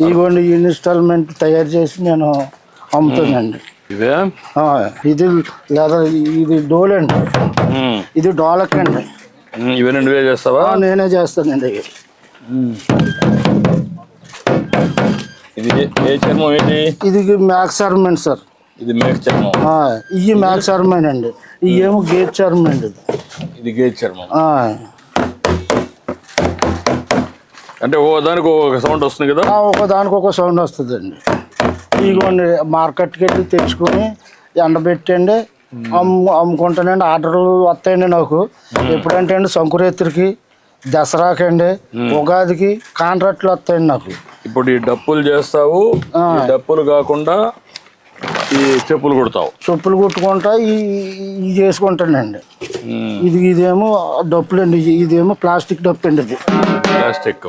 ఇదిగోండి ఇన్స్టాల్మెంట్ తయారు చేసి నేను అమ్ముతానండి ఇవే? ఆ, ఇది లేదా ఇది డోల్ అండి. ఉమ్. ఇది డోలక్ అండి. ఉమ్, ఇవన్నీ నువ్వే చేస్తావా? ఆ, నేనే చేస్తానండి. ఇది ఏ- ఏ చర్మం ఏంటి? ఇది మ్యాక్స్ అర్మెంట్ సార్. ఇది మేక చర్మం. ఆ, ఇవి మ్యాక్స్ అర్మెంట్ అండి. ఇవి ఏమో గేట్ చర్మెంట్ ఇది. ఇది గేజ్ చర్మం. ఆ, అంటే ఓ దానికి ఒక సౌండ్ వస్తుంది కదా? ఒక దానికి ఒక సౌండ్ వస్తుందండి. ఇదిగోండి మార్కెట్కి వెళ్ళి తెచ్చుకొని ఎండబెట్టండి అమ్ము అమ్ముకుంటానండి. ఆర్డర్లు వస్తాయండి నాకు. ఎప్పుడంటే అండి సంకురేత్రికి దసరాకండి ఉగాదికి కాంట్రాక్ట్లు వస్తాయండి నాకు. ఇప్పుడు ఈ డప్పులు చేస్తావు డప్పులు కాకుండా ఈ చెప్పులు కుడతావు. చెప్పులు కుట్టుకుంటా ఈ ఇది చేసుకుంటానండి. ఇది ఇదేమో డప్పులు అండి ఇది- ఇదేమో ప్లాస్టిక్ డప్పు అండి ఇది. ప్లాస్టిక్.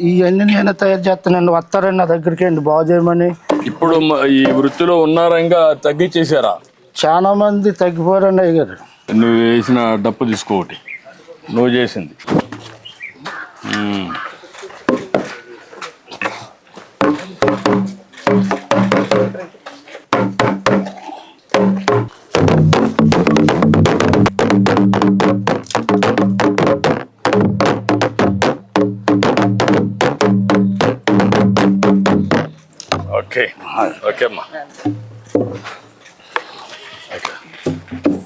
ఇవన్నీ నేనే తయారు చేస్తానండి వస్తారండి నా దగ్గరికి అండి బాగు చేయమని. ఇప్పుడు మ- ఈ వృత్తిలో ఉన్నారా ఇంకా తగ్గించేశారా చాలా మంది తగ్గిపోరండి అయ్యారు. నువ్వు వేసిన డప్పు తీసుకోటి నువ్వు చేసింది. ఓకే. ఓకే అమ్మా.